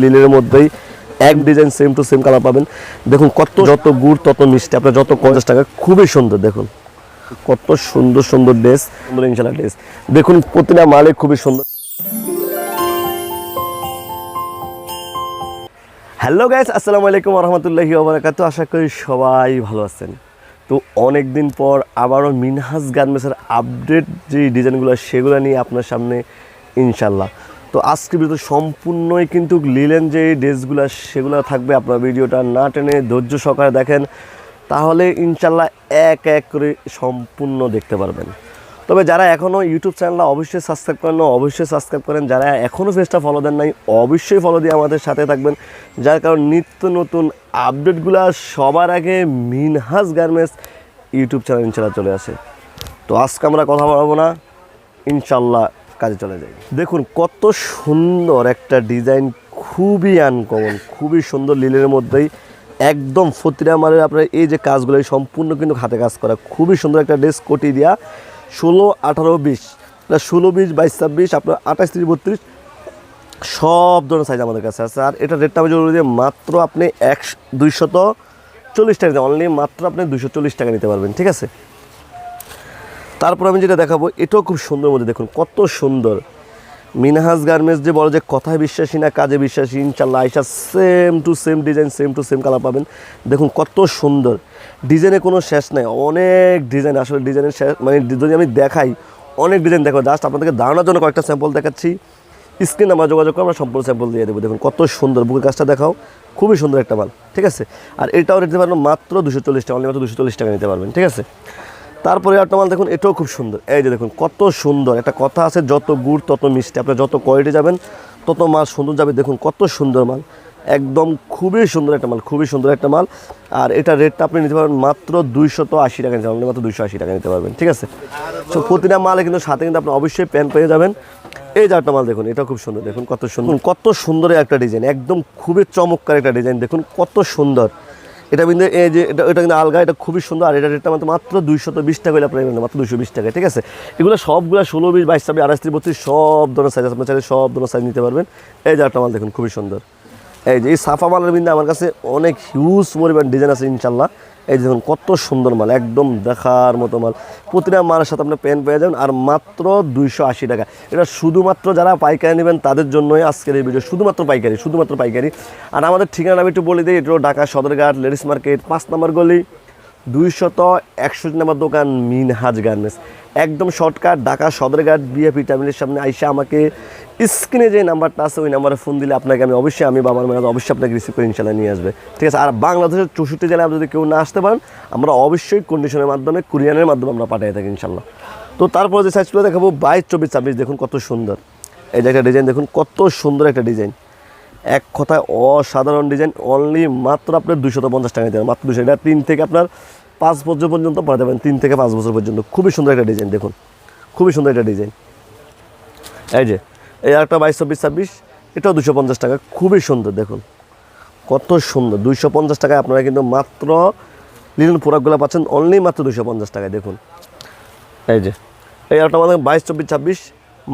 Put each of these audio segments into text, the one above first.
লিলের মধ্যেই এক design same to same colour পাবেন। দেখুন কত যত গুড়, তত মিষ্টি, আপনার যত পঞ্চাশ টাকা, খুবই সুন্দর, দেখুন। কত সুন্দর সুন্দর ড্রেস সুন্দর ইনশাল্লাহ ড্রেস দেখুন প্রতিটা মালে খুবই সুন্দর। হ্যালো গাইস আসসালামু আলাইকুম রহমতুল্লাহি ওবরাকাতু আশা করি সবাই ভালো আছেন। তো অনেক দিন পর আবারও মিনহাজ গার্মেন্টসের আপডেট যে ডিজাইনগুলো সেগুলো নিয়ে আপনার সামনে ইনশাল্লাহ তো আজকে ভিডিও সম্পূর্ণই কিন্তু লিলেন যে ড্রেসগুলো সেগুলো থাকবে আপনার ভিডিওটা না টেনে ধৈর্য সহকারে দেখেন। তাহলে ইনশাল্লাহ এক এক করে সম্পূর্ণ দেখতে পারবেন। তবে যারা এখনও ইউটিউব চ্যানেলটা অবশ্যই সাবস্ক্রাইব করেন না, অবশ্যই সাবস্ক্রাইব করেন। যারা এখনও পেজটা ফলো দেন নাই অবশ্যই ফলো দিয়ে আমাদের সাথে থাকবেন। যার কারণ নিত্য নতুন আপডেটগুলো সবার আগে মিনহাজ গার্মেন্টস ইউটিউব চ্যানেল ইনশাল্লাহ চলে আসে। তো আজকে আমরা কথা বলব না ইনশাল্লাহ কাজে চলে যাই দেখুন, কত সুন্দর একটা ডিজাইন, খুবই আনকমন খুবই সুন্দর লিলের মধ্যেই একদম ফতিরা মালের আপনার এই যে কাজগুলো সম্পূর্ণ কিন্তু হাতে কাজ করা। খুবই সুন্দর একটা ড্রেস কোটি দেওয়া ষোলো, আঠারো, বিশ ষোলো, বিশ বাইশ ছাব্বিশ, আপনার আঠাশ, তিরিশ, বত্রিশ, সব ধরনের সাইজ আমাদের কাছে আছে। আর এটা রেটটা আমি জরুরি দিয়ে মাত্র আপনি এক দুইশত চল্লিশ টাকা অনলি মাত্র আপনি দুশো চল্লিশ টাকা নিতে পারবেন, ঠিক আছে? তারপর আমি যেটা দেখাবো, এটাও খুব সুন্দর মধ্যে দেখুন, কত সুন্দর। মিনহাজ গার্মেন্টস যে বড় যে কথায় বিশ্বাসী না, কাজে বিশ্বাসী ইনশাল্লাহ আইসা same to same design same to same colour পাবেন। দেখুন কত সুন্দর। ডিজাইনে কোনো শেষ নাই, অনেক ডিজাইন আসলে ডিজাইনের শেষ মানে যদি আমি দেখাই, অনেক ডিজাইন দেখো। জাস্ট আপনাদেরকে ধারণার জন্য কয়েকটা স্যাম্পল দেখাচ্ছি। স্ক্রিন নাম্বার যোগাযোগ করে আমরা সম্পূর্ণ স্যাম্পল দিয়ে দেবো। দেখুন কত সুন্দর, বুকের কাজটা দেখাও। খুবই সুন্দর একটা মাল, ঠিক আছে? আর এটাও নিতে পারবেন মাত্র দুশো চল্লিশ টাকা, অনলি মাত্র দুশো চল্লিশ টাকা নিতে পারবেন, ঠিক আছে? তারপরে একটা মাল দেখুন, এটাও খুব সুন্দর। এই যে দেখুন, কত সুন্দর। একটা কথা আছে, যত গুড়, তত মিষ্টি। আপনি যত কোয়ালিটি যাবেন, তত মাল সুন্দর যাবে। দেখুন, কত সুন্দর মাল। একদম খুবই সুন্দর একটা মাল, খুবই সুন্দর একটা মাল। আর এটা রেটটা আপনি নিতে পারবেন মাত্র দুইশত আশি টাকা নিতে পারবেন, মাত্র দুইশো আশি টাকা নিতে পারবেন, ঠিক আছে? তো প্রতিটা মালে কিন্তু সাথে কিন্তু আপনি অবশ্যই প্যান্ট পেয়ে যাবেন। এই যে মাল দেখুন এটা খুব সুন্দর। দেখুন, কত সুন্দর। কত সুন্দর একটা ডিজাইন একদম খুবই চমৎকার একটা ডিজাইন দেখুন, কত সুন্দর। এটা কিন্তু এই যে এটা এটা কিন্তু আলগা, এটা খুবই সুন্দর। আর এটা রেটটা মাত্র দুইশো বিশ টাকা হলে আপনার মাত্র দুইশো বিশ টাকা ঠিক আছে? এগুলো সবগুলো ষোলো বিশ বাইশ ছাব্বিশ আড়াইশ ত্রিশ বত্রিশ সব ধরনের সাইজ আপনার চাইলে সব ধরনের সাইজ নিতে পারবেন। এই যে মাল দেখুন, খুবই সুন্দর। এই যে এই সাফা মালের বিন্দু আমার কাছে অনেক হিউজ পরিমাণ ডিজাইন আছে ইনশাল্লাহ এই দেখুন, কত সুন্দর মাল, একদম দেখার মতো মাল। প্রতিটা মালের সাথে আপনি প্যান্ট পেয়ে যাবেন, আর মাত্র দুইশো আশি টাকা। এটা শুধুমাত্র যারা পাইকারি নেবেন, তাদের জন্যই আজকের এই ভিডিও। শুধুমাত্র পাইকারি শুধুমাত্র পাইকারি। আর আমাদের ঠিকানা আমি একটু বলে দিই এটা ঢাকা সদরঘাট, লেডিস মার্কেট, পাঁচ নম্বর গলি, দুইশত একষট্টি নম্বর দোকান, মিনহাজ গার্মেন্টস। একদম শর্টকাট, ঢাকা সদরঘাট বিএপি টার্মিনালের সামনে আইসা আমাকে স্ক্রিনে যে নাম্বারটা আছে, ওই নাম্বারে ফোন দিলে আপনাকে আমি অবশ্যই, আমি বাবার মেয়াদ অবশ্যই আপনাকে রিসিভ করে ইনশাল্লাহ নিয়ে আসবে। ঠিক আছে? আর বাংলাদেশের চৌষট্টি জেলায় যদি কেউ না আসতে পারেন, আমরা অবশ্যই কন্ডিশনের মাধ্যমে কুরিয়ানের মাধ্যমে আমরা পাঠিয়ে থাকি ইনশাল্লাহ তো তারপর যে সাইজগুলো দেখাবো, বাইশ, চব্বিশ, ছাব্বিশ, দেখুন কত সুন্দর। এই যে একটা ডিজাইন দেখুন কত সুন্দর একটা ডিজাইন এক কথায় অসাধারণ ডিজাইন অনলি মাত্র আপনার দুশত পঞ্চাশ টাকা হবে মাত্র দুশো এটা তিন থেকে আপনার পাঁচ বছর পর্যন্ত পড়াতে পারেন তিন থেকে পাঁচ বছর পর্যন্ত। খুবই সুন্দর একটা ডিজাইন দেখুন। খুবই সুন্দর একটা ডিজাইন এই যে এই একটা বাইশ চব্বিশ ছাব্বিশ, এটাও দুশো পঞ্চাশ টাকা। খুবই সুন্দর, দেখুন। কত সুন্দর দুইশো পঞ্চাশ টাকায় আপনারা কিন্তু মাত্র লিনেন প্রোডাক্টগুলো পাচ্ছেন অনলি মাত্র দুশো পঞ্চাশ টাকায়, দেখুন। এই যে, এই একটা আমাদের বাইশ চব্বিশ ছাব্বিশ,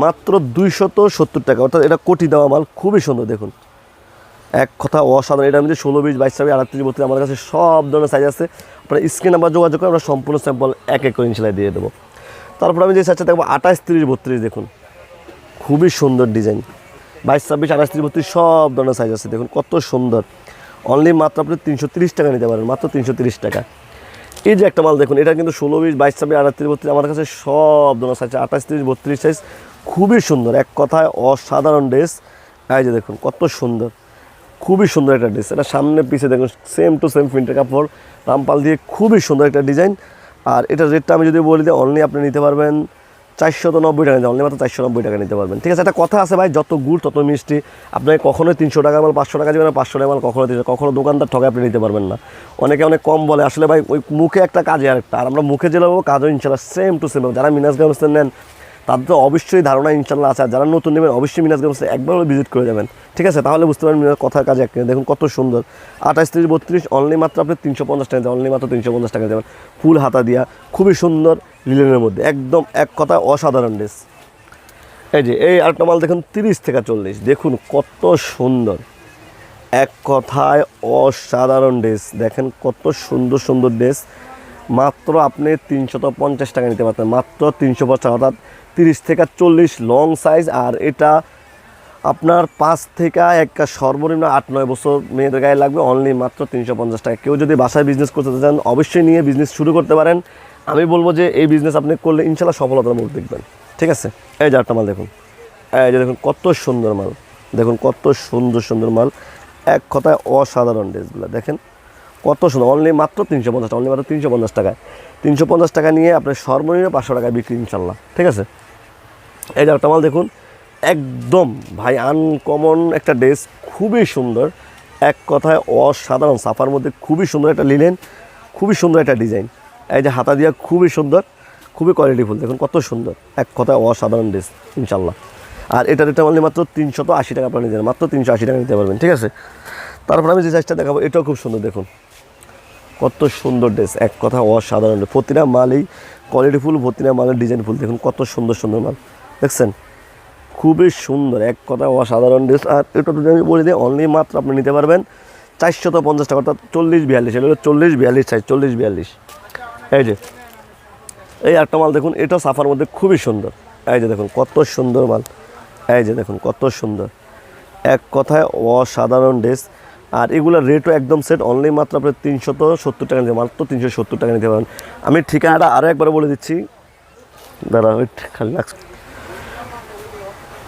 মাত্র দুইশত সত্তর টাকা। অর্থাৎ এটা কোটি দেওয়া মাল, খুবই সুন্দর, দেখুন। এক কথা অসাধারণ এটার মধ্যে ষোলো, বিশ, বাইশ, ছাব্বিশ, আটত্রিশ, বত্রিশ, আমাদের কাছে সব ধরনের সাইজ আছে। আপনার স্ক্রিন নাম্বার যোগাযোগ করে আমরা সম্পূর্ণ স্যাম্পল এক এক করে ইনশাল্লাহ দিয়ে দেবো। তারপর আমি যে সাইজটা দেখব, আঠাশ, তিরিশ, বত্রিশ, দেখুন। খুবই সুন্দর ডিজাইন। বাইশ, ছাব্বিশ, আঠাশ, তিরিশ, বত্রিশ, সব ধরনের সাইজ আছে। দেখুন কত সুন্দর। অনলি মাত্র আপনি তিনশো তিরিশ টাকা নিতে পারেন, মাত্র তিনশো তিরিশ টাকা। এই যে একটা মাল দেখুন, এটা কিন্তু ষোলো, বিশ, বাইশ, ছাব্বিশ, আঠাশ বত্রিশ, আমার কাছে সব ধরনের সাইজ আছে। আঠাশ, তিরিশ, বত্রিশ সাইজ খুবই সুন্দর। এক কথায় অসাধারণ ড্রেস এই যে দেখুন কত সুন্দর। খুবই সুন্দর একটা ড্রেস এটা সামনে পিছিয়ে দেখুন সেম টু সেম প্রিন্টের কাপড়। রামপাল দিয়ে খুবই সুন্দর একটা ডিজাইন আর এটার রেটটা আমি যদি বলি দিই অনলি আপনি নিতে পারবেন চারশো তো নব্বই টাকা অনলি মাত্র চারশো নব্বই টাকা নিতে পারবেন। ঠিক আছে, একটা কথা আছে ভাই, যত গুড়, তত মিষ্টি। আপনাকে কখনোই তিনশো টাকা মাল, পাঁচশো টাকা দেবেন না, পাঁচশো টাকা মাল কখনো তিনশো কখনো দোকানদার ঠকে আপনি নিতে পারবেন না। অনেকে অনেক কম বলে, আসলে ভাই, ওই মুখে একটা কাজে আরেকটা। আর আমরা মুখে যে লাগবো, কাজও ইনশাল্লাহ সেম টু সেম যারা মিনাস গার্মেন্টস নেন তাদের তো অবশ্যই ধারণা ইনশাল্লাহ আছে। আর যারা নতুন নেবেন, অবশ্যই গার্মেন্টসে একবার ভিজিট করে যাবেন। ঠিক আছে? তাহলে বুঝতে পারবেন মিনাস কথার কাজে এক। দেখুন কত সুন্দর। আঠাশ তিরিশ বত্রিশ অনলি মাত্র আপনি তিনশো পঞ্চাশ টাকা অনলি মাত্র তিনশো পঞ্চাশ টাকা দেবেন। ফুল হাতা দিয়া, খুবই সুন্দর লিলেনের মধ্যে। একদম এক কথা অসাধারণ ড্রেস এই যে, এই আরেকটা মাল দেখুন, তিরিশ থেকে চল্লিশ। দেখুন কত সুন্দর। এক কথায় অসাধারণ ড্রেস দেখেন কত সুন্দর সুন্দর ড্রেস মাত্র আপনি তিনশত পঞ্চাশ টাকা নিতে পারতেন। মাত্র তিনশো পঞ্চাশ, অর্থাৎ তিরিশ থেকে চল্লিশ লং সাইজ আর এটা আপনার পাঁচ থেকে একটা সর্বনিম্ন আট, নয় বছর মেয়েদের গায়ে লাগবে অনলি মাত্র তিনশো পঞ্চাশ টাকা। কেউ যদি বাসায় বিজনেস করতে চান, অবশ্যই নিয়ে বিজনেস শুরু করতে পারেন। আমি বলব যে এই বিজনেস আপনি করলে ইনশাল্লাহ সফলতার মুখ দেখবেন। ঠিক আছে? এই যে একটা মাল দেখুন। এই যে দেখুন, কত সুন্দর মাল। দেখুন, কত সুন্দর সুন্দর মাল। এক কথায় অসাধারণ ড্রেসগুলো, দেখেন? কত সুন্দর অনলি মাত্র তিনশো পঞ্চাশ টাকা অনলি মাত্র তিনশো পঞ্চাশ টাকায়। তিনশো পঞ্চাশ টাকা নিয়ে আপনার সর্বনিম্ন পাঁচশো টাকায় বিক্রি, ইনশাল্লাহ। ঠিক আছে? এই একটা মাল দেখুন, একদম ভাই আনকমন একটা ড্রেস খুবই সুন্দর। এক কথায় অসাধারণ, সাফার মধ্যে খুবই সুন্দর একটা লিলেন খুবই সুন্দর একটা ডিজাইন এই যে হাতা দিয়া খুবই সুন্দর, খুবই কোয়ালিটিফুল দেখুন কত সুন্দর। এক কথায় অসাধারণ ড্রেস ইনশাল্লাহ আর এটা রেটটা অনলি মাত্র তিনশত আশি টাকা আপনার নিতে মাত্র তিনশো আশি টাকা নিতে পারবেন, ঠিক আছে? তারপর আমি যে সাইজটা দেখাবো, এটাও খুব সুন্দর, দেখুন। কত সুন্দর ড্রেস এক কথা অসাধারণ প্রতিটা মালই কোয়ালিটি ফুল, প্রতিটা মালের ডিজাইন ফুল, দেখুন কত সুন্দর সুন্দর মাল। দেখছেন? খুবই সুন্দর, এক কথা অসাধারণ ড্রেস আর এটা যদি আমি বলে দিই অনলি মাত্র আপনি নিতে পারবেন চারশত পঞ্চাশ টাকা, অর্থাৎ চল্লিশ বিয়াল্লিশ, এটা হলো চল্লিশ বিয়াল্লিশ সাইজ চল্লিশ বিয়াল্লিশ। এই যে, এই একটা মাল দেখুন, এটা সাফার মধ্যে খুবই সুন্দর। এই যে দেখুন, কত সুন্দর মাল। এই যে দেখুন, কত সুন্দর। এক কথায় অসাধারণ ড্রেস আর এগুলোর রেটও একদম সেট অনলি মাত্র আপনার তিনশত সত্তর টাকা নিতে মাত্র তিনশো সত্তর টাকা নিতে পারেন আমি ঠিকানাটা আরও একবার বলে দিচ্ছি। দাঁড়া ওই খালি লাগছে।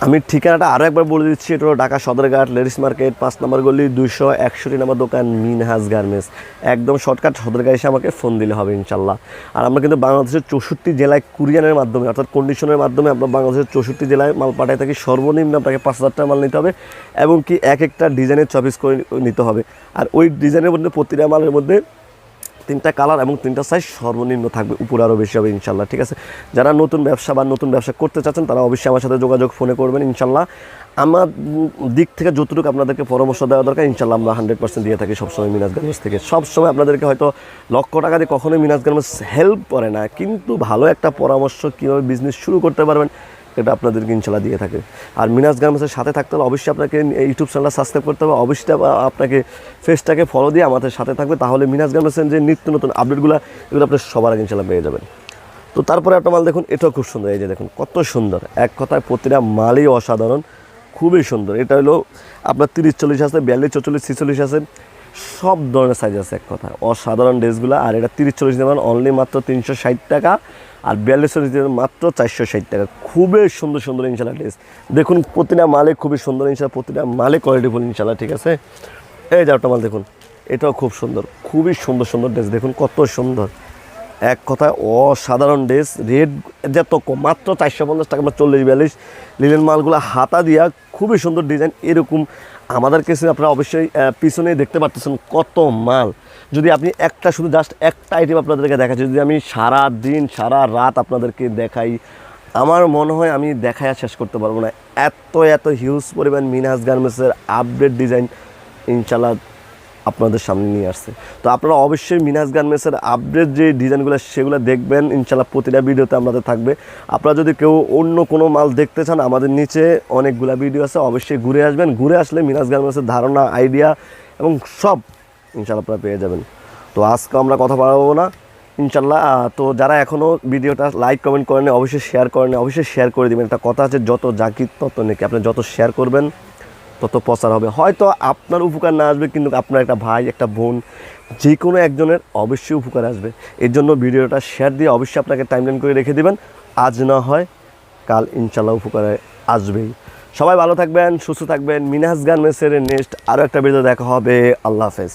আমি ঠিকানাটা আরও একবার বলে দিচ্ছি, এটা হলো ঢাকা সদরঘাট, লেডিস মার্কেট, পাঁচ নম্বর গলি, দুইশো একষট্টি নম্বর দোকান, মিনহাজ গার্মেন্টস। একদম শর্টকাট, সদরঘাট এসে আমাকে ফোন দিলে হবে ইনশাল্লাহ আর আমরা কিন্তু বাংলাদেশের চৌষট্টি জেলায় কুরিয়ানের মাধ্যমে, অর্থাৎ কন্ডিশনের মাধ্যমে আমরা বাংলাদেশের চৌষট্টি জেলায় মাল পাঠাই থাকি। সর্বনিম্ন আপনাকে পাঁচ হাজার টাকা মাল নিতে হবে এবং কি এক একটা ডিজাইনের চয়েস করে নিতে হবে। আর ওই ডিজাইনের মধ্যে প্রতিটা মালের মধ্যে তিনটা কালার এবং তিনটা সাইজ সর্বনিম্ন থাকবে, উপর আরও বেশি হবে ইনশাল্লাহ, ঠিক আছে? যারা নতুন ব্যবসা বা নতুন ব্যবসা করতে চাচ্ছেন, তারা অবশ্যই আমার সাথে যোগাযোগ ফোনে করবেন ইনশাল্লাহ। আমার দিক থেকে যতটুকু আপনাদেরকে পরামর্শ দেওয়া দরকার, ইনশাল্লাহ আমরা হান্ড্রেড পার্সেন্ট দিয়ে থাকি সবসময় মিনাজ গার্মেন্টস থেকে। সবসময় আপনাদেরকে হয়তো লক্ষ টাকা দিয়ে কখনোই মিনাজ গার্মেন্টস হেল্প করে না, কিন্তু ভালো একটা পরামর্শ কীভাবে বিজনেস শুরু করতে পারবেন এটা আপনাদেরকে ইনশাল্লাহ দিয়ে থাকে। আর মিনাস গার্মেন্টসের সাথে থাকতে হলে অবশ্যই আপনাকে ইউটিউব চ্যানেলটা সাবস্ক্রাইব করতে হবে। অবশ্যই আপনাকে ফেসটাকে ফলো দিয়ে আমাদের সাথে থাকবে। তাহলে মিনাজ গার্মেন্টসের যে নিত্য নতুন আপডেটগুলো এগুলো আপনার সবার আগে ইনশাল্লাহ পেয়ে যাবেন। তো তারপরে একটা মাল দেখুন, এটাও খুব সুন্দর। এই যে দেখুন, কত সুন্দর। এক কথায় প্রতিটা মালই অসাধারণ, খুবই সুন্দর। এটা হলো আপনার তিরিশ চল্লিশ আছে, বিয়াল্লিশ চল্লিশ ছিচল্লিশ আছে। সব ধরনের সাইজ আছে এক কথায়। অসাধারণ ড্রেসগুলো, আর এটা তিরিশ চল্লিশ দেবেন অনলি মাত্র তিনশো ষাট টাকা, আর বিয়াল্লিশ চল্লিশ দেবেন মাত্র চারশো ষাট টাকা। খুবই সুন্দর সুন্দর ইনশাল্লাহ ড্রেস। দেখুন, প্রতিটা মালে খুবই সুন্দর ইনশাল্লাহ প্রতিটা মালে কোয়ালিটিফুল ইনশাল্লাহ ঠিক আছে? এই যে একটা মাল দেখুন, এটাও খুব সুন্দর, খুবই সুন্দর সুন্দর ড্রেস। দেখুন, কত সুন্দর। এক কথায় অসাধারণ ড্রেস রেট যত মাত্র চারশো পঞ্চাশ টাকা বা চল্লিশ, বিয়াল্লিশ। লিলেন মালগুলো হাতা দিয়া খুবই সুন্দর ডিজাইন, এরকম আমাদের কাছে আপনারা অবশ্যই পিছনে দেখতে পারতেছেন কত মাল। যদি আপনি একটা শুধু জাস্ট একটা আইটেম আপনাদেরকে দেখাচ্ছি যদি আমি সারা দিন সারা রাত আপনাদেরকে দেখাই, আমার মনে হয় আমি দেখায় শেষ করতে পারব না। এত এত হিউজ পরিমাণ মিনহাজ গার্মেন্টসের আপডেট ডিজাইন ইনশাল্লাহ আপনাদের সামনে নিয়ে আসছে। তো আপনারা অবশ্যই মিনাজ গার্মেন্টসের আপডেট যে ডিজাইনগুলো, সেগুলো দেখবেন। ইনশাল্লাহ প্রতিটা ভিডিওতে আপনাদের থাকবে। আপনারা যদি কেউ অন্য কোনো মাল দেখতে চান, আমাদের নিচে অনেকগুলা ভিডিও আছে, অবশ্যই ঘুরে আসবেন। ঘুরে আসলে মিনাজ গার্মেন্টসের ধারণা আইডিয়া এবং সব ইনশাল্লাহ আপনারা পেয়ে যাবেন। তো আজকে আমরা কথা বাড়াবো না। ইনশাল্লাহ তো যারা এখনও ভিডিওটা লাইক কমেন্ট করেন অবশ্যই শেয়ার করেন অবশ্যই শেয়ার করে দিবেন। একটা কথা আছে, যত জাকির তত নাকি। আপনি যত শেয়ার করবেন তত প্রচার হবে। হয়তো আপনার উপকার না আসবে, কিন্তু আপনার একটা ভাই, একটা বোন যে কোনো একজনের অবশ্যই উপকার আসবে। এর জন্য ভিডিওটা শেয়ার দিয়ে অবশ্যই আপনাকে টাইমলাইন করে রেখে দেবেন। আজ না হয়, কাল ইনশাল্লাহ উপকারে আসবেই। সবাই ভালো থাকবেন, সুস্থ থাকবেন। মিনাজ গার্মেন্টসের নেক্সট আরও একটা ভিডিও দেখা হবে। আল্লাহ হাফেজ।